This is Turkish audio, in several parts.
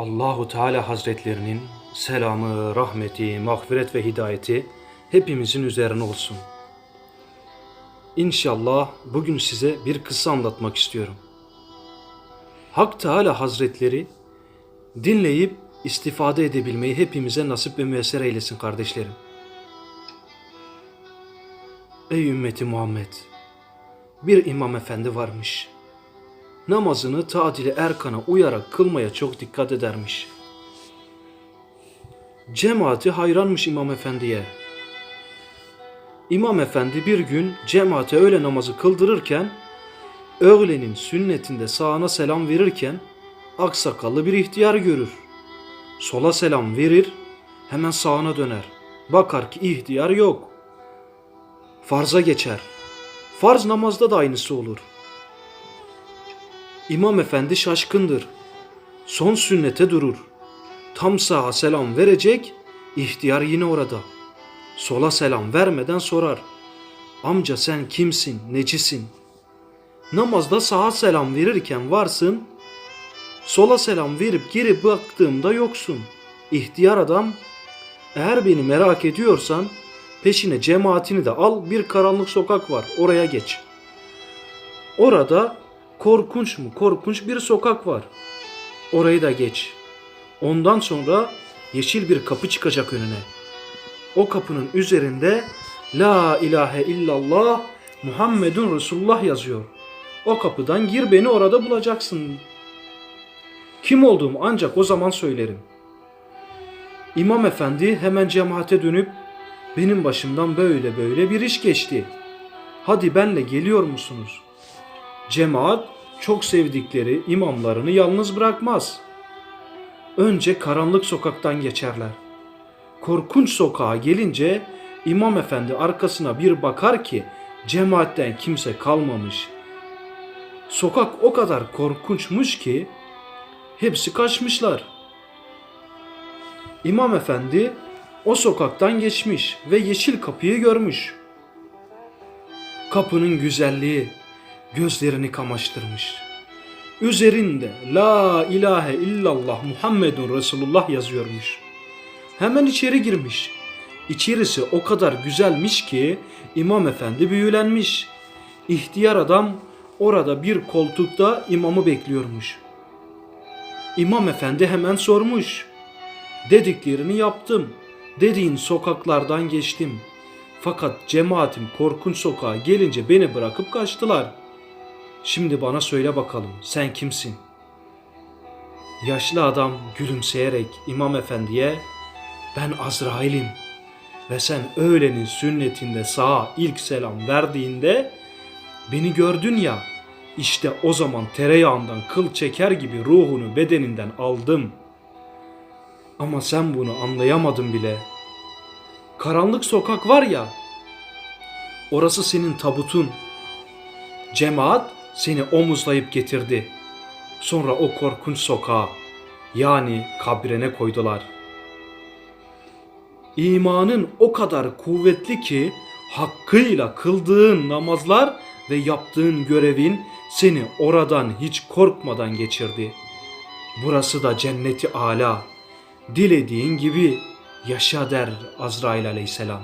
Allahu Teala Hazretlerinin selamı, rahmeti, mağfiret ve hidayeti hepimizin üzerine olsun. İnşallah bugün size bir kıssa anlatmak istiyorum. Hak Teala Hazretleri dinleyip istifade edebilmeyi hepimize nasip ve müyesser eylesin kardeşlerim. Ey ümmeti Muhammed! Bir imam efendi varmış. Namazını tadili erkana uyarak kılmaya çok dikkat edermiş. Cemaati hayranmış imam efendiye. İmam efendi bir gün cemaate öğle namazı kıldırırken öğlenin sünnetinde sağına selam verirken aksakallı bir ihtiyar görür. Sola selam verir, hemen sağına döner. Bakar ki ihtiyar yok. Farza geçer. Farz namazda da aynısı olur. İmam efendi şaşkındır. Son sünnete durur. Tam sağa selam verecek, ihtiyar yine orada. Sola selam vermeden sorar. Amca sen kimsin, necisin? Namazda sağa selam verirken varsın, sola selam verip geri baktığımda yoksun. İhtiyar adam, eğer beni merak ediyorsan peşine cemaatini de al bir karanlık sokak var oraya geç. Orada korkunç mu korkunç bir sokak var. Orayı da geç. Ondan sonra yeşil bir kapı çıkacak önüne. O kapının üzerinde La ilahe illallah Muhammedun Resulullah yazıyor. O kapıdan gir beni orada bulacaksın. Kim olduğumu ancak o zaman söylerim. İmam efendi hemen cemaate dönüp benim başımdan böyle böyle bir iş geçti. Hadi benle geliyor musunuz? Cemaat çok sevdikleri imamlarını yalnız bırakmaz. Önce karanlık sokaktan geçerler. Korkunç sokağa gelince imam efendi arkasına bir bakar ki cemaatten kimse kalmamış. Sokak o kadar korkunçmuş ki hepsi kaçmışlar. İmam efendi o sokaktan geçmiş ve yeşil kapıyı görmüş. Kapının güzelliği gözlerini kamaştırmış. Üzerinde La ilahe illallah Muhammedun Resulullah yazıyormuş. Hemen içeri girmiş. İçerisi o kadar güzelmiş ki İmam Efendi büyülenmiş. İhtiyar adam orada bir koltukta imamı bekliyormuş. İmam Efendi hemen sormuş. Dediklerini yaptım. Dediğin sokaklardan geçtim. Fakat cemaatim korkunç sokağa gelince beni bırakıp kaçtılar. Şimdi bana söyle bakalım sen kimsin? Yaşlı adam gülümseyerek İmam Efendi'ye ben Azrail'im ve sen öğlenin sünnetinde sağa ilk selam verdiğinde beni gördün ya işte o zaman tereyağından kıl çeker gibi ruhunu bedeninden aldım. Ama sen bunu anlayamadın bile. Karanlık sokak var ya orası senin tabutun. Cemaat seni omuzlayıp getirdi. Sonra o korkunç sokağa yani kabrine koydular. İmanın o kadar kuvvetli ki hakkıyla kıldığın namazlar ve yaptığın görevin seni oradan hiç korkmadan geçirdi. Burası da cenneti ala. Dilediğin gibi yaşa der Azrail aleyhisselam.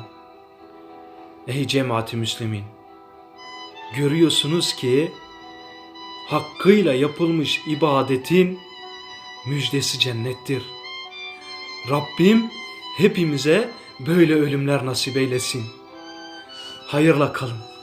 Ey cemaati Müslümin! Görüyorsunuz ki hakkıyla yapılmış ibadetin müjdesi cennettir. Rabbim hepimize böyle ölümler nasip eylesin. Hayırla kalın.